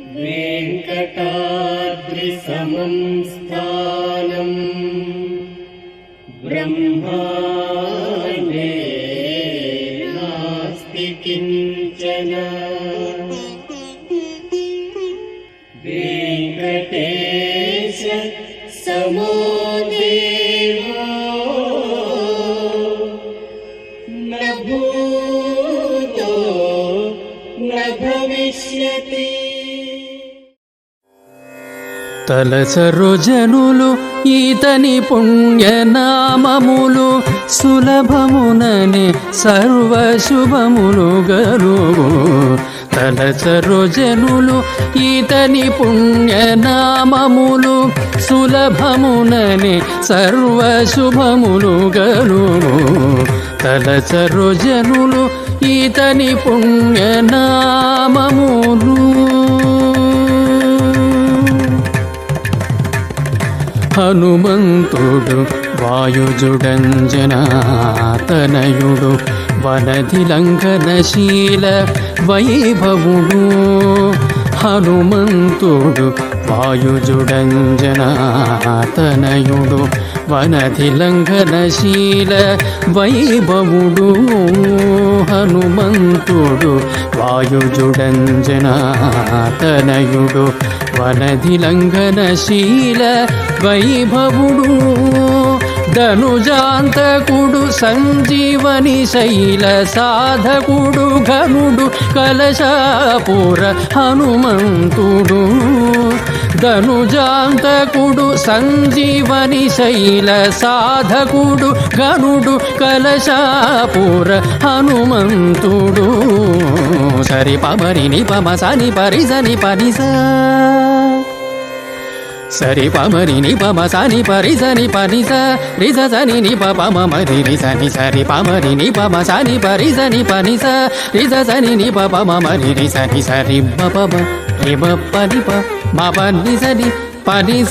वेङ्कटाद्रिसमं स्थानम् ब्रह्माण्डे नास्ति किञ्चन। न भूतो न भविष्यति తలసరు జనులు ఈతని పుణ్యనామములు సులభమునని సర్వశుభములు గలువు తలసరు జనులు ఈతని పుణ్యనామములు సులభమునని సర్వశుభములు గలువు తలసరు జనులు ఈతని పుణ్యనామములు హనుమంతుడు వాయుజుడంజనాతనయుడు వనది లంఘనశీల వైభవుడు. హనుమంతుడు వాయుజుడంజనాతనయుడు వనది లంఘనశీల వైభవుడు. హనుమంతుడు వాయుజుడంజనాతనయుడు వనధి లంఘనశీల వైభవుడు ధనుజాంతకుడు సంజీవని శైల సాధకుడు ఘనుడు కలశాపుర హనుమంతుడు. ధనుజాంతకుడు సంజీవని శైల సాధకుడు గనుడు కలశాపుర హనుమంతుడు. సరి పమరిని పమ సని పరి పనిసా. సరి పమరి ని పమ సని పరి సని పని స రి స సని ని ప పమ మరి రి సని సరి పమరి ని పమ సని పరి సని పని స రి స సని మరి రి సని సరి ప మ ప ని ప మ ప ని సని పని సరి సరి రి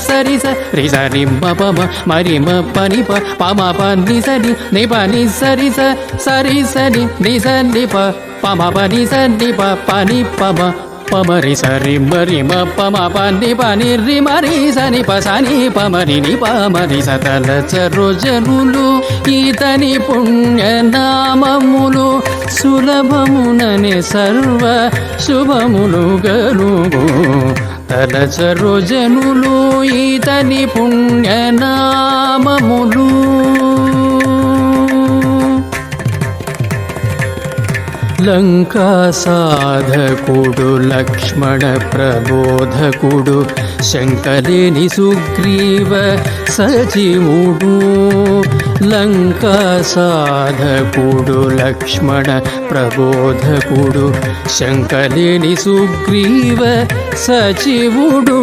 సరి మ ప మ మరి మ ప ని ప ప మ ప ని సని ని ప ని సరి స సరి సని ని స ని ప ప మ ప స ని ప ప ని ప మ పమరి సరి మరి మ పమ పని పని రి మరి సని పసని పమరి ని పమరి సతల చరుజనులు ఈతని పుణ్యనామములు సులభమునని సర్వ శుభములు గలుగు. తలచరు జనులు ఈతని పుణ్యనామములు. లంకా సాధకుడు లక్ష్మణ ప్రబోధకుడు శంకరేని సుగ్రీవ సచివుడు లంకా సాధకుడు లక్ష్మణ ప్రబోధకుడు శంకరేని సుగ్రీవ సచివుడు.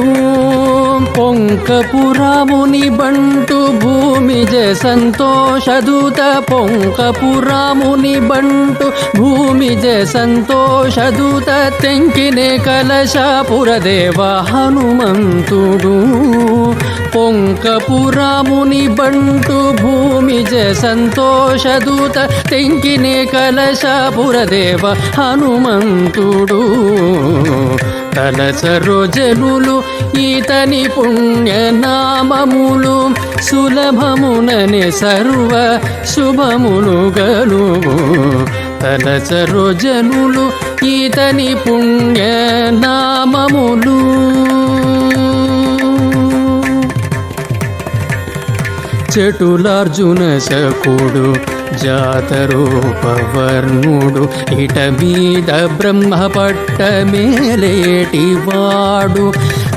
పొంకపురాముని బంటు భూమి జయ సంతోషదూత పొంకపురాముని బంటు భూమి జయ సంతోషదూత తెంకినే కలశాపురదేవ హనుమంతుడు. పొంకపురాముని బంటు భూమి జయ సంతోషదూత తెంకినే కలశాపురదేవ హనుమంతుడు. తలసరో జనులు ఈతని పుణ్యనామములు సులభమునని సర్వ శుభమును గలుగు తలసరో జనులు ఈతని పుణ్యనామములు. చెటులార్జున శకుడు జాతరూపవర్ణుడు ఇట మీద బ్రహ్మ పట్టమేలేటివాడు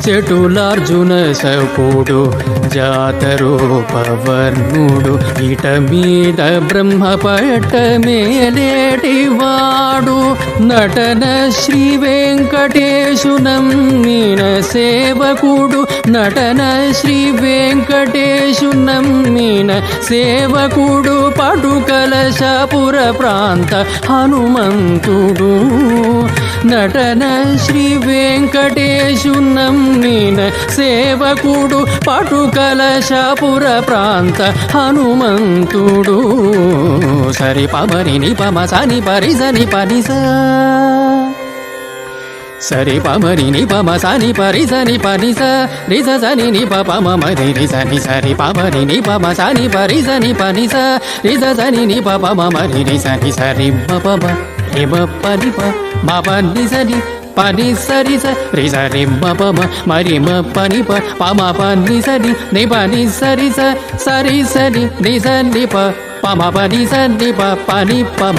చెటులార్జున శకుడు జాతరూపవర్ణుడు ఇట మీద బ్రహ్మ పట్టమేలేటివాడు నటన శ్రీ వెంకటేశునం మీన సేవకుడు నటన శ్రీ వెంకటేశునం మీన సేవకుడు పడుకలశపుర ప్రాంత హనుమంతుడు. నటన శ్రీ వెంకటేశునం మీన సేవకుడు పటుకలశపుర ప్రాంత హనుమంతుడు సరి పమరిని పమ సని పరిసని పనిసా సరి పమరి ని పమ సని పరిసని స రిస సని ని పమ మరి రిసని సరి పమరి ని పమ సని పరిసని స రిస సని ని పమ మరి రిసని సరి ప పమ రి మ పని ప మ పని సని పని సరి స రి సరి మ పమ మరి మ పని ప పమ పని సరి ని పని సరి స సరి సరి ని సని ప పమ పని సని ప పని పమ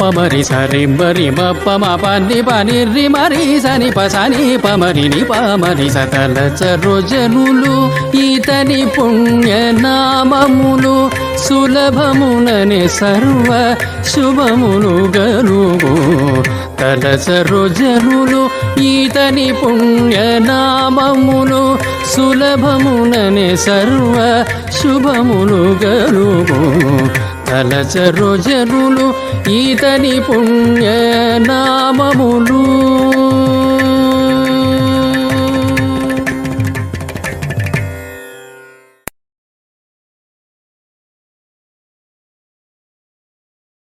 పమరి సరి మరి మ పమ పని పని రి మరి సని పసని సని పమరి ని పమరి సతల సరోజనులు ఈతని పుణ్య నామములు సులభముననే సర్వ శుభములు గనుగు. తల సరోజనులు ఈతని పుణ్య నామములు సులభముననే సర్వ శుభములు గనుగు. కలచరు జనులు ఈతని పుణ్యనామములు.